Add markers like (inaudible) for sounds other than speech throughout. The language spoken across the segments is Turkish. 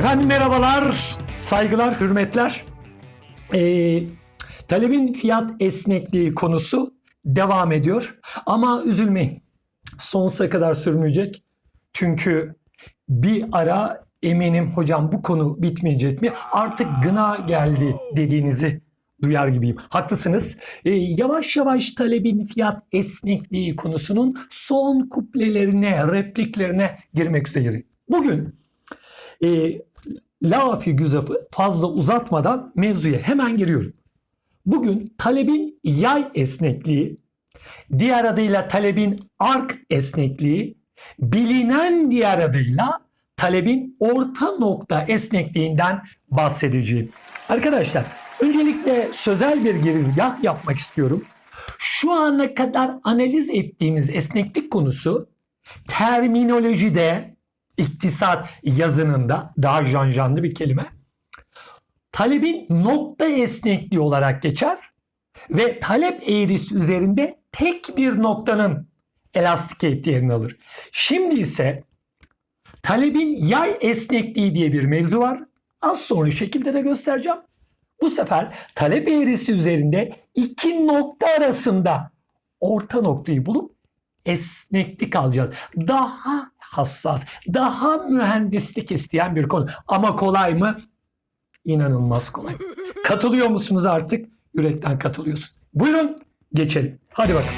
Efendim merhabalar, saygılar, hürmetler. Ee, talebin fiyat esnekliği konusu devam ediyor. Ama üzülmeyin, sonsuza kadar sürmeyecek. Çünkü bir ara eminim hocam bu konu bitmeyecek mi? Artık gına geldi dediğinizi duyar gibiyim. Haklısınız. Ee, yavaş yavaş talebin fiyat esnekliği konusunun son kuplelerine, repliklerine girmek üzere. Bugün e, lafı güzafı fazla uzatmadan mevzuya hemen giriyorum. Bugün talebin yay esnekliği, diğer adıyla talebin ark esnekliği, bilinen diğer adıyla talebin orta nokta esnekliğinden bahsedeceğim. Arkadaşlar öncelikle sözel bir girizgah yapmak istiyorum. Şu ana kadar analiz ettiğimiz esneklik konusu terminolojide iktisat yazınında daha janjanlı bir kelime. Talebin nokta esnekliği olarak geçer ve talep eğrisi üzerinde tek bir noktanın elastik yerini alır. Şimdi ise talebin yay esnekliği diye bir mevzu var. Az sonra şekilde de göstereceğim. Bu sefer talep eğrisi üzerinde iki nokta arasında orta noktayı bulup esneklik alacağız. Daha hassas, daha mühendislik isteyen bir konu. Ama kolay mı? İnanılmaz kolay. Katılıyor musunuz artık? Yürekten katılıyorsun. Buyurun geçelim. Hadi bakalım.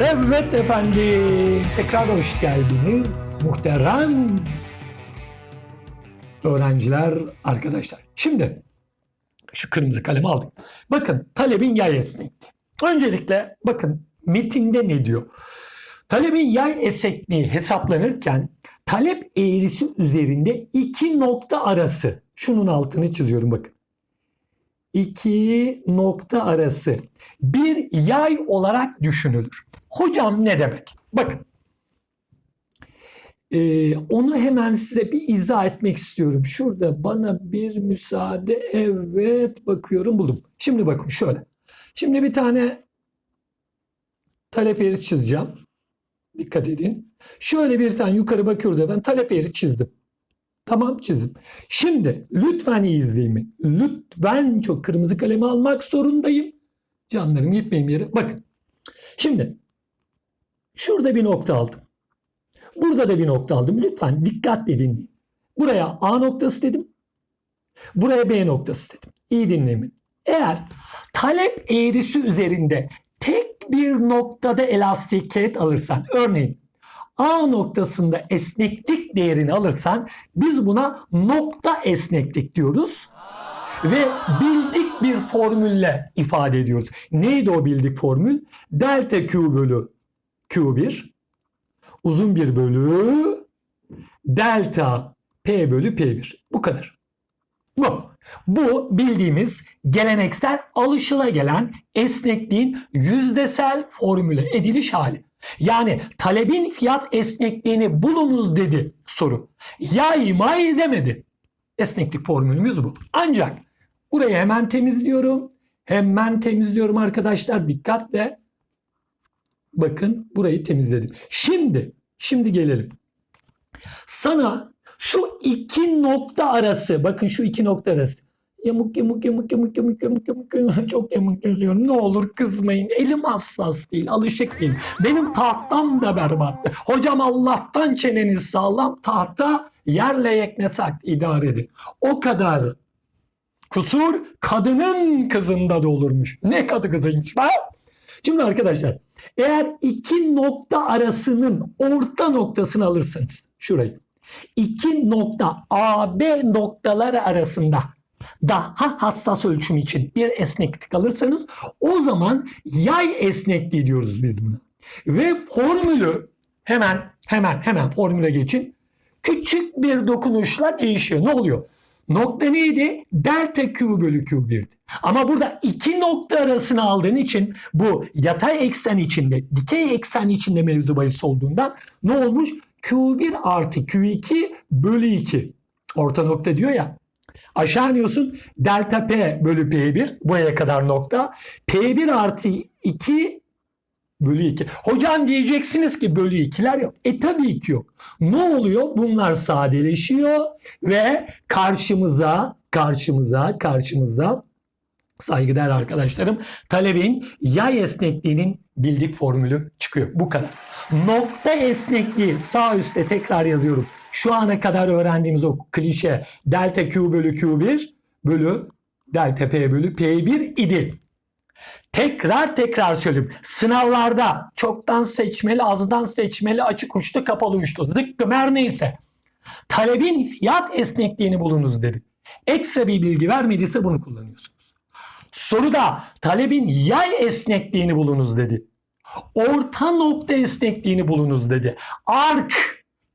Evet efendim. Tekrar hoş geldiniz. Muhterem öğrenciler, arkadaşlar. Şimdi şu kırmızı kalemi aldım. Bakın talebin yay esnekliği. Öncelikle bakın metinde ne diyor? Talebin yay esnekliği hesaplanırken talep eğrisi üzerinde iki nokta arası. Şunun altını çiziyorum bakın. İki nokta arası bir yay olarak düşünülür. Hocam ne demek? Bakın. Ee, onu hemen size bir izah etmek istiyorum. Şurada bana bir müsaade. Evet bakıyorum buldum. Şimdi bakın şöyle. Şimdi bir tane talep eğrisi çizeceğim. Dikkat edin. Şöyle bir tane yukarı bakıyoruz da ben talep eğri çizdim. Tamam çizim. Şimdi lütfen iyi izleyin. Lütfen çok kırmızı kalemi almak zorundayım. Canlarım gitmeyin bir yere. Bakın. Şimdi şurada bir nokta aldım. Burada da bir nokta aldım. Lütfen dikkatle dinleyin. Buraya A noktası dedim. Buraya B noktası dedim. İyi dinleyin. Eğer talep eğrisi üzerinde tek bir noktada elastiket alırsan örneğin A noktasında esneklik değerini alırsan biz buna nokta esneklik diyoruz. Ve bildik bir formülle ifade ediyoruz. Neydi o bildik formül? Delta Q bölü Q1 uzun bir bölü delta P bölü P1. Bu kadar. Bu. Bu bildiğimiz geleneksel alışıla esnekliğin yüzdesel formüle ediliş hali. Yani talebin fiyat esnekliğini bulunuz dedi soru. Yaymay demedi. Esneklik formülümüz bu. Ancak burayı hemen temizliyorum. Hemen temizliyorum arkadaşlar. Dikkatle. Bakın burayı temizledim. Şimdi, şimdi gelelim. Sana şu iki nokta arası, bakın şu iki nokta arası. Yamuk yamuk yamuk yamuk yamuk yamuk yamuk yamuk (laughs) çok yamuk yazıyorum. Ne olur kızmayın. Elim hassas değil, alışık değil. Benim tahtam da berbattı. Hocam Allah'tan çeneniz sağlam. Tahta yerle yekne sakt idare edin. O kadar kusur kadının kızında da olurmuş. Ne kadı kızıymış be? Şimdi arkadaşlar eğer iki nokta arasının orta noktasını alırsanız şurayı iki nokta AB noktaları arasında daha hassas ölçüm için bir esneklik alırsanız o zaman yay esnekliği diyoruz biz buna. Ve formülü hemen hemen hemen formüle geçin. Küçük bir dokunuşla değişiyor. Ne oluyor? Nokta neydi? Delta Q bölü Q1'di. Ama burada iki nokta arasını aldığın için bu yatay eksen içinde, dikey eksen içinde mevzu bahis olduğundan ne olmuş? Q1 artı Q2 bölü 2. Orta nokta diyor ya. Aşağı iniyorsun delta P bölü P1 buraya kadar nokta. P1 artı 2 Bölü 2. Hocam diyeceksiniz ki bölü 2'ler yok. E tabii ki yok. Ne oluyor? Bunlar sadeleşiyor ve karşımıza, karşımıza, karşımıza saygıdeğer arkadaşlarım talebin yay esnekliğinin bildik formülü çıkıyor. Bu kadar. Nokta esnekliği sağ üstte tekrar yazıyorum. Şu ana kadar öğrendiğimiz o klişe delta Q bölü Q1 bölü delta P bölü P1 idi. Tekrar tekrar söyleyeyim. Sınavlarda çoktan seçmeli, azdan seçmeli, açık uçlu, kapalı uçlu, zıkkım her neyse. Talebin fiyat esnekliğini bulunuz dedi. Ekstra bir bilgi vermediyse bunu kullanıyorsunuz. Soruda talebin yay esnekliğini bulunuz dedi. Orta nokta esnekliğini bulunuz dedi. Ark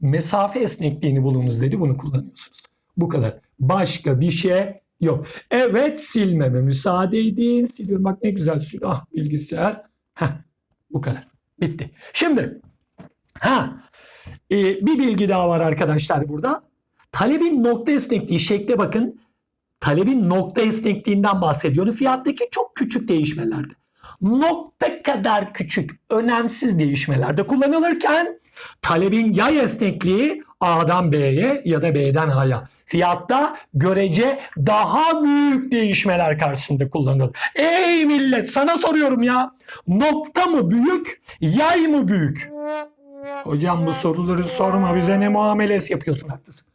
mesafe esnekliğini bulunuz dedi. Bunu kullanıyorsunuz. Bu kadar. Başka bir şey yok. Evet silmeme müsaade edin. Siliyorum bak ne güzel siliyor. Ah bilgisayar. Heh, bu kadar. Bitti. Şimdi ha e, bir bilgi daha var arkadaşlar burada. Talebin nokta esnekliği şekle bakın. Talebin nokta esnekliğinden bahsediyorum. Fiyattaki çok küçük değişmelerde. Nokta kadar küçük, önemsiz değişmelerde kullanılırken talebin yay esnekliği A'dan B'ye ya da B'den A'ya fiyatta görece daha büyük değişmeler karşısında kullanılır. Ey millet sana soruyorum ya nokta mı büyük yay mı büyük? Hocam bu soruları sorma bize ne muamelesi yapıyorsun haklısın.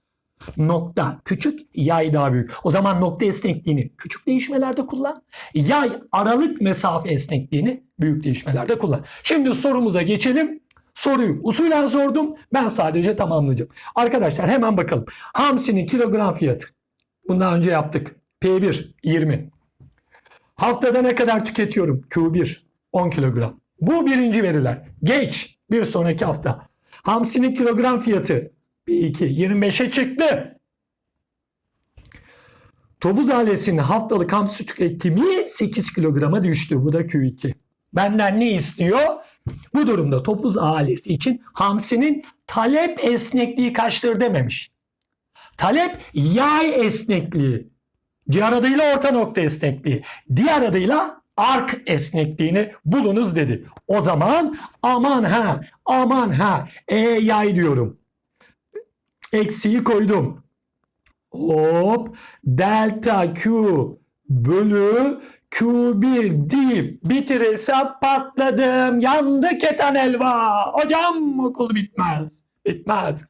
Nokta küçük, yay daha büyük. O zaman nokta esnekliğini küçük değişmelerde kullan. Yay aralık mesafe esnekliğini büyük değişmelerde kullan. Şimdi sorumuza geçelim. Soruyu usulen sordum. Ben sadece tamamlayacağım. Arkadaşlar hemen bakalım. Hamsinin kilogram fiyatı. Bundan önce yaptık. P1 20. Haftada ne kadar tüketiyorum? Q1 10 kilogram. Bu birinci veriler. Geç. Bir sonraki hafta. Hamsinin kilogram fiyatı P2 25'e çıktı. Topuz ailesinin haftalık hamsi tüketimi 8 kilograma düştü. Bu da Q2. Benden ne istiyor? Bu durumda topuz ailesi için hamsinin talep esnekliği kaçtır dememiş. Talep yay esnekliği. Diğer adıyla orta nokta esnekliği. Diğer adıyla ark esnekliğini bulunuz dedi. O zaman aman ha aman ha e yay diyorum. Eksiği koydum. Hop delta Q bölü Q1 deyip bitirirsem patladım. Yandı keten elva. Hocam okul bitmez. Bitmez.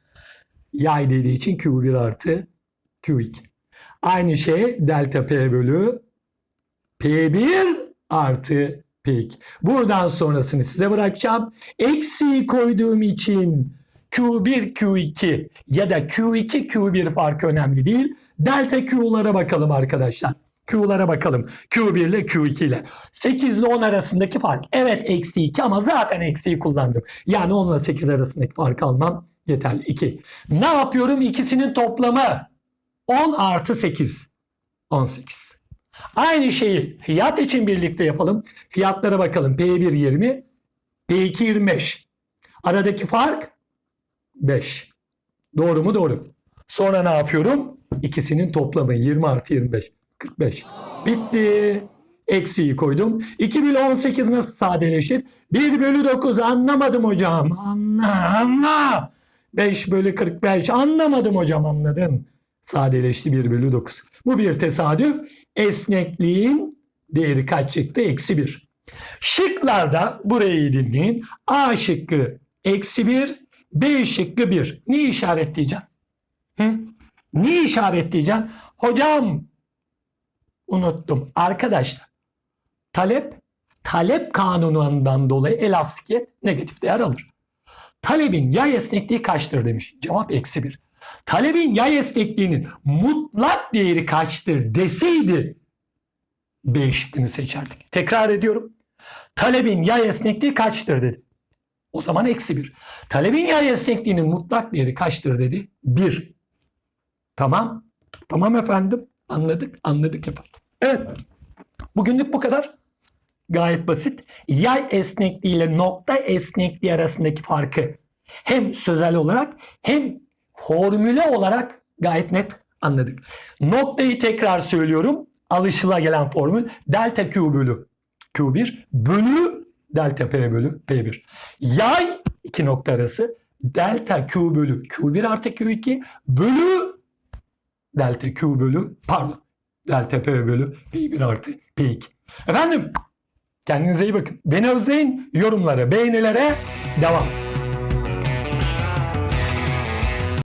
Yay dediği için Q1 artı Q2. Aynı şey delta P bölü P1 artı P2. Buradan sonrasını size bırakacağım. Eksiği koyduğum için Q1, Q2 ya da Q2, Q1 farkı önemli değil. Delta Q'lara bakalım arkadaşlar. Q'lara bakalım. Q1 ile Q2 ile. 8 ile 10 arasındaki fark. Evet eksi 2 ama zaten eksiği kullandım. Yani 10 ile 8 arasındaki farkı almam yeterli. 2. Ne yapıyorum? İkisinin toplamı 10 artı 8. 18. Aynı şeyi fiyat için birlikte yapalım. Fiyatlara bakalım. P1 20, P2 25. Aradaki fark 5. Doğru mu? Doğru. Sonra ne yapıyorum? İkisinin toplamı 20 artı 25. 45. Bitti. Eksiği koydum. 2 bölü 18 nasıl sadeleşir? 1 bölü 9 anlamadım hocam. Anla anla. 5 bölü 45 anlamadım hocam anladın. Sadeleşti 1 bölü 9. Bu bir tesadüf. Esnekliğin değeri kaç çıktı? Eksi 1. Şıklarda burayı iyi dinleyin. A şıkkı eksi 1, B şıkkı 1. Ne işaretleyeceksin? Hı? Ne işaretleyeceksin? Hocam unuttum. Arkadaşlar talep talep kanunundan dolayı elastikiyet negatif değer alır. Talebin yay esnekliği kaçtır demiş. Cevap eksi 1. Talebin yay esnekliğinin mutlak değeri kaçtır deseydi B şıkkını seçerdik. Tekrar ediyorum. Talebin yay esnekliği kaçtır dedi. O zaman eksi 1. Talebin yay esnekliğinin mutlak değeri kaçtır dedi? 1. Tamam. Tamam efendim. Anladık. Anladık yapalım. Evet. Bugünlük bu kadar. Gayet basit. Yay esnekliği ile nokta esnekliği arasındaki farkı hem sözel olarak hem formüle olarak gayet net anladık. Noktayı tekrar söylüyorum. Alışıla gelen formül delta Q bölü Q1 bölü delta P bölü P1. Yay iki nokta arası delta Q bölü Q1 artı Q2 bölü delta Q bölü pardon delta P bölü P1 artı P2. Efendim kendinize iyi bakın. Beni özleyin. Yorumlara, beğenilere devam.